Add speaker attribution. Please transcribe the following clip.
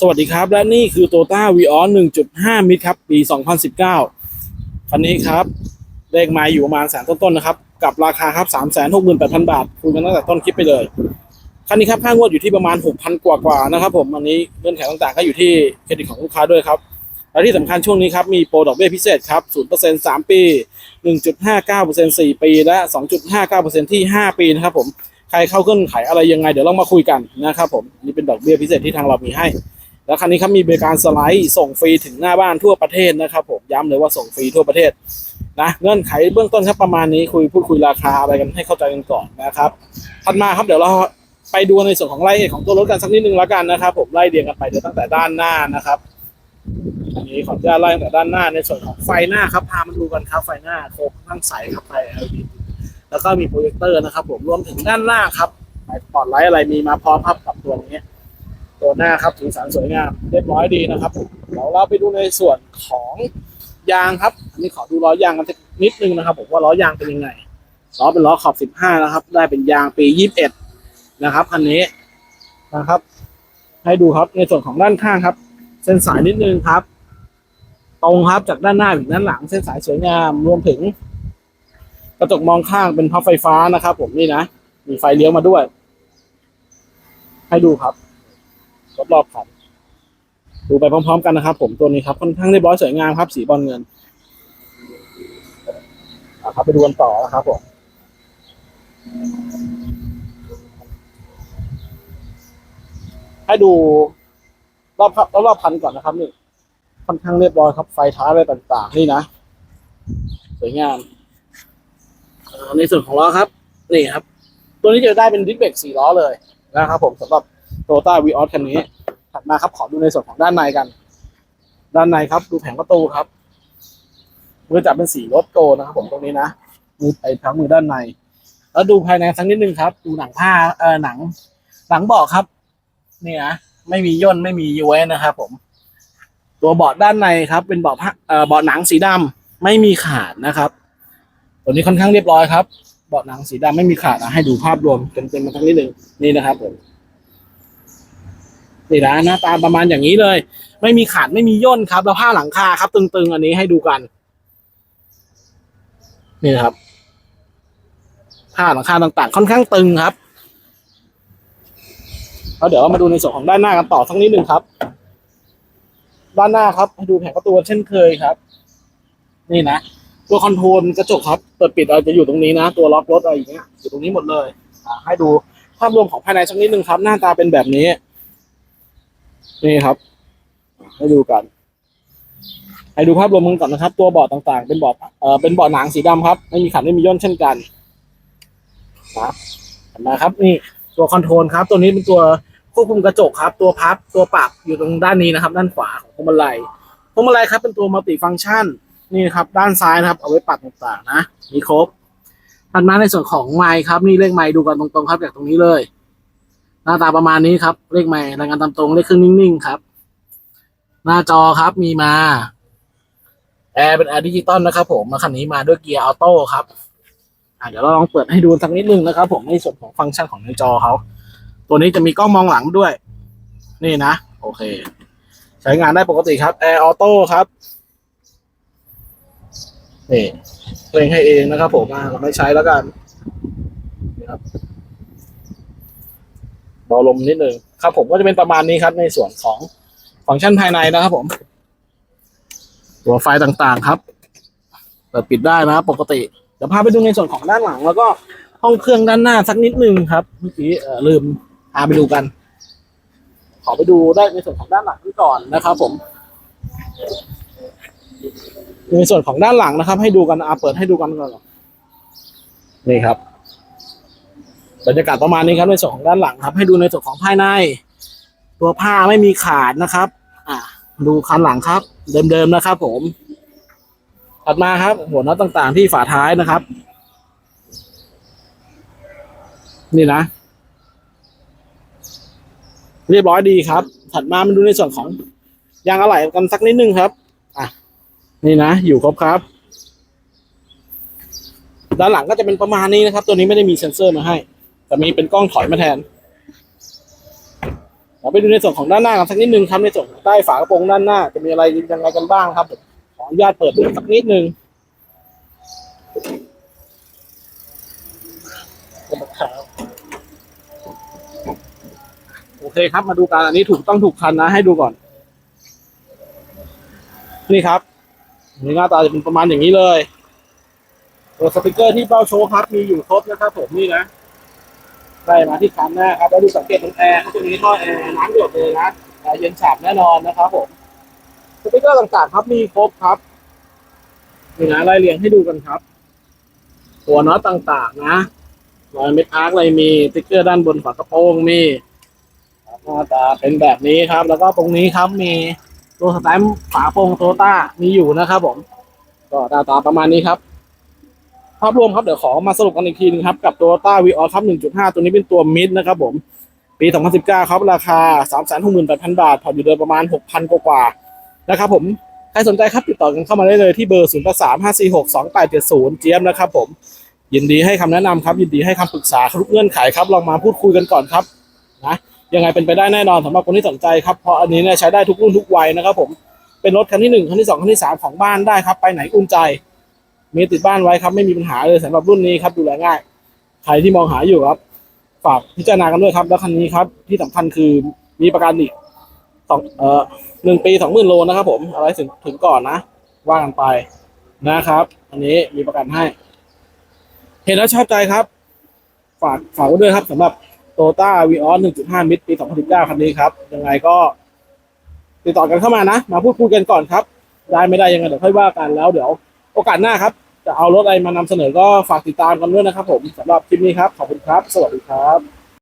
Speaker 1: สวัสดีครับ และนี่คือ Toyota v ีออน1.5 มิตรครับ ปี 2019 คันนี้ครับ เลขไม้อยู่ประมาณแสนต้นๆนะครับ กับราคาครับ 368,000 บาท คุยกันตั้งแต่ต้นคลิปไปเลย คันนี้ครับค่างวดอยู่ที่ประมาณ 6,000 กว่ากว่าๆนะครับผม อันนี้เงื่อนไขต่างๆ ก็อยู่ที่เครดิตของลูกค้าด้วยครับและที่สำคัญช่วงนี้ครับ มีโปรดอกเบี้ยพิเศษครับ 0% 3 ปี 1.59% 4 ปี และ 2.59%ที่ 5 ปีนะครับผม ใครเข้าเครื่องไขอะไรยังไง เดี๋ยวเรามาคุยกันนะครับผมนี่เป็นดอกเบี้ยพิเศษที่ทางเรามีให้ แล้วคันนี้ครับมีบริการสไลด์ส่งฟรีถึงหน้าบ้านทั่วประเทศนะครับผมย้ำเลยว่าส่งฟรีทั่วประเทศนะเงื่อนไขเบื้องต้นครับประมาณนี้คุยพูดคุยราคาอะไรกันให้เข้าใจกันก่อนนะครับถัดมาครับเดี๋ยวเราไปดูในส่วนของรายละเอียดของตัวรถกันสักนิดนึงแล้วกันนะครับ ผมไล่เรียงกันไปเดี๋ยวตั้งแต่ด้านหน้านะครับอันนี้ขออนุญาตไล่ตั้งแต่ด้านหน้าในส่วนของไฟหน้าครับพามาดูกันครับไฟหน้าโครงข้งใสครับไฟ LED แล้วก็มีโปรเจคเตอร์นะครับ ผมรวมถึงด้านหน้าครับไฟปอดไลท์อะไรมีมาพร้อมครับกับตัวนี้ตัวหน้าครับสีสันสวยงามเรียบร้อยดีนะครับผมเดี๋ยวเราไปดูในส่วนของยางครับ อันนี้ขอดูล้อยางกันสักนิดนึงนะครับ ผมว่าล้อยางเป็นยังไงล้อเป็นล้อขอบ 15 นะครับ ได้เป็นยางปี 21 นะครับคันนี้นะครับ ให้ดูครับในส่วนของด้านข้างครับ เส้นสายนิดนึงครับ ตรงครับจากด้านหน้าถึงด้านหลัง เส้นสายสวยงามรวมถึง กระจกมองข้างเป็นพับไฟฟ้านะครับ ผมนี่นะมีไฟเลี้ยวมาด้วย ให้ดูครับรอบๆคันดูไปพร้อมๆกันนะครับ ผมตัวนี้ครับค่อนข้างเรียบร้อยสวยงามครับ สีบอลเงินอะครับไปดูกันต่อนะครับผมให้ดูรอบรอบรอบคันก่อนนะครับนี่ค่อนข้างเรียบร้อยครับไฟท้ายอะไรต่างๆ นี่นะสวยงาม ในส่วนของล้อครับนี่ครับ ตัวนี้จะได้เป็นดิสเบรกสี่ล้อเลยนะครับผมสำหรับโตต้าวีออสคันนี้ ถัดมาครับขอดูในส่วนของด้านในกัน ด้านในครับ ดูแผงประตูครับมือจับเป็นสีรถโกนะครับ ผมตรงนี้นะมือไปทั้งมือด้านใน แล้วดูภายในสักนิดนึงครับ ดูหนังผ้าเออหนัง หนังเบาะครับนี่นะไม่มีย่นไม่มีย้วยนะครับผม ตัวเบาะด้านในครับ เป็นเบาะผ้าเออเบาะหนังสีดำไม่มีขาดนะครับ ตัวนี้ค่อนข้างเรียบร้อยครับ เบาะหนังสีดำไม่มีขาดนะให้ดูภาพรวมเต็มๆมาทั้งนิดนึงนี่นะครับผมนี่นะหน้าตาประมาณอย่างนี้เลย ไม่มีขาดไม่มีย่นครับ แล้วผ้าหลังคาครับ ตึงๆ อันนี้ให้ดูกัน นี่นะครับ ผ้าหลังคาต่างๆ ค่อนข้างตึงครับแล้วเดี๋ยวมาดูในส่วนของด้านหน้ากันต่อสักนิดหนึ่งครับ ด้านหน้าครับให้ดูแผงประตูเช่นเคยครับ นี่นะ ตัวคอนโทรลกระจกครับเปิดปิดเราจะอยู่ตรงนี้นะ ตัวล็อกรถอะไรอย่างเงี้ยอยู่ตรงนี้หมดเลยให้ดูภาพรวมของภายในสักนิดนึงครับ หน้าตาเป็นแบบนี้ นี่ครับ ให้ดูกัน ให้ดูภาพรวมกันก่อนนะครับ ตัวเบาะต่างๆ เป็นเบาะเอ่อเป็นเบาะหนังสีดำครับ ไม่มีขันไม่มีย่นเช่นกันนะเห็นไหมครับ นี่ตัวคอนโทรลครับ ตัวนี้เป็นตัวควบคุมกระจกครับ ตัวพับตัวปรับอยู่ตรงด้านนี้นะครับ ด้านขวาของพวงมาลัยพวงมาลัยครับ เป็นตัวมัลติฟังก์ชัน นี่ครับด้านซ้ายนะครับ เอาไว้ปรับต่างๆนะมีครบถัดมาในส่วนของไมค์ครับ นี่เลขไมค์ดูกันตรงๆครับจากตรงนี้เลย หน้าตาประมาณนี้ครับ เลขไมค์รายงานตามตรงเลขเครื่องนิ่งๆครับ หน้าจอครับมีมาแอร์เป็นแอร์ดิจิตอลนะครับ ผมมาคันนี้มาด้วยเกียร์ออโต้ครับเดี๋ยวเราลองเปิดให้ดูสักนิดนึงนะครับ ผมในส่วนของฟังก์ชันของในจอเขาตัวนี้จะมีกล้องมองหลังด้วย นี่นะ โอเค ใช้งานได้ปกติครับแอร์ออโต้ครับ นี่เพลงให้เองนะครับผมอ่าเราไม่ใช้แล้วกันนี่ครับเบาลมนิดนึงครับ ผมก็จะเป็นประมาณนี้ครับ ในส่วนของฟังก์ชันภายในนะครับ ผม ตัวไฟต่างๆครับเปิดปิดได้นะ ปกติเดี๋ยวพาไปดูในส่วนของด้านหลัง แล้วก็ห้องเครื่องด้านหน้าสักนิดนึงครับเมื่อกี้ลืมพาไปดูกัน ขอไปดูได้ในส่วนของด้านหลังนี้ก่อนนะครับ ผม ในส่วนของด้านหลังนะครับ ให้ดูกันอาเปิดให้ดูกันก่อนนี่ครับบรรยากาศประมาณนี้ครับในส่วนของด้านหลังครับ ให้ดูในส่วนของภายใน ตัวผ้าไม่มีขาดนะครับ อ่า ดูคันหลังครับ เดิมๆนะครับ ผมถัดมาครับ หัวน็อตต่างๆที่ฝาท้ายนะครับ นี่นะ เรียบร้อยดีครับ ถัดมามาดูในส่วนของยางอะไหล่กันสักนิดนึงครับ นี่นะ อยู่ครบครับ ด้านหลังก็จะเป็นประมาณนี้นะครับ ตัวนี้ไม่ได้มีเซ็นเซอร์มาให้ แต่มีเป็นกล้องถอยมาแทนอไปดูในส่วนของด้านหน้ากันสักนิดนึงครับในส่วนของใต้ฝากระโปรงด้านหน้า จะมีอะไรยังไงกันบ้างครับขออนุญาตเปิดดูสักนิดนึงโอเคครับมาดูกันอันนี้ถูกต้องถูกคันนะให้ดูก่อน นี่ครับ นี่หน้าตาจะเป็นประมาณอย่างนี้เลยตัวสติกเกอร์ที่เบ้าโชว์ครับมีอยู่ครบนะครับผมนี่นะได้มาที่คันหน้าครับแล้วดูสังเกตตรงแอร์เขาจะมีท่อแอร์น้ำหยดเลยนะแอร์เย็นฉ่ำแน่นอนนะครับผมสติกเกอร์ต่างๆ ครับมีครบครับนี่นะไล่เรียงให้ดูกันครับหัวน็อตต่างๆ นะรอยเม็ดอาร์คอะไรมีสติกเกอร์ด้านบนฝากระโปรงมีหน้าตาเป็นแบบนี้ครับ แล้วก็ตรงนี้ครับมี ตัวสแตมป์ฝาโปรงโตต้ามีอยู่นะครับผม ก็หน้าตาประมาณนี้ครับ ภาพรวมครับเดี๋ยวขอมาสรุปกันอีกทีนึงครับ กับ Toyota v ีออครับ 1.5 ตัวนี้เป็นตัวมิดนะครับผม ปี 2019 ครับราคา 368,000 บาท ผ่อนอยู่เดือนประมาณ 6,000 กว่าๆนะครับผมใครสนใจครับติดต่อกันเข้ามาได้เลยที่เบอร์ 0835462870 เจี๊ยบนะครับผม ยินดีให้คำแนะนำครับ ยินดีให้คำปรึกษาทุกเงื่อนไขครับลองมาพูดคุยกันก่อนครับนะ ยังไงเป็นไปได้แน่นอนสำหรับคนที่สนใจครับเพราะอันนี้เนี่ยใช้ได้ทุกรุ่นทุกวัยนะครับผมเป็นรถคันที่หนึ่งคันที่สองคันที่สามของบ้านได้ครับ ไปไหนอุ่นใจ มีติดบ้านไว้ครับ ไม่มีปัญหาเลยสำหรับรุ่นนี้ครับดูแลง่าย ใครที่มองหาอยู่ครับ ฝากพิจารณากันด้วยครับ แล้วคันนี้ครับ ที่สำคัญคือมีประกันอีกสองเอ่อหนึ่งปีสองหมื่นโลนะครับ ผมอะไรถึงถึงก่อนนะว่ากันไปนะครับ อันนี้มีประกันให้ เห็นแล้วชอบใจครับ ฝากฝากไว้ด้วยครับสำหรับ โตต้าวีออส1.5มิตรปี2019คันนี้ครับ ยังไงก็ ติดต่อกันเข้ามานะ มาพูดคุยกันก่อนครับ ได้ไม่ได้ยังไงเดี๋ยวค่อยว่ากันแล้วเดี๋ยว โอกาสหน้าครับ จะเอารถอะไรมานำเสนอก็ฝากติดตามกันด้วยนะครับผมสำหรับคลิปนี้ครับ ขอบคุณครับ สวัสดีครับ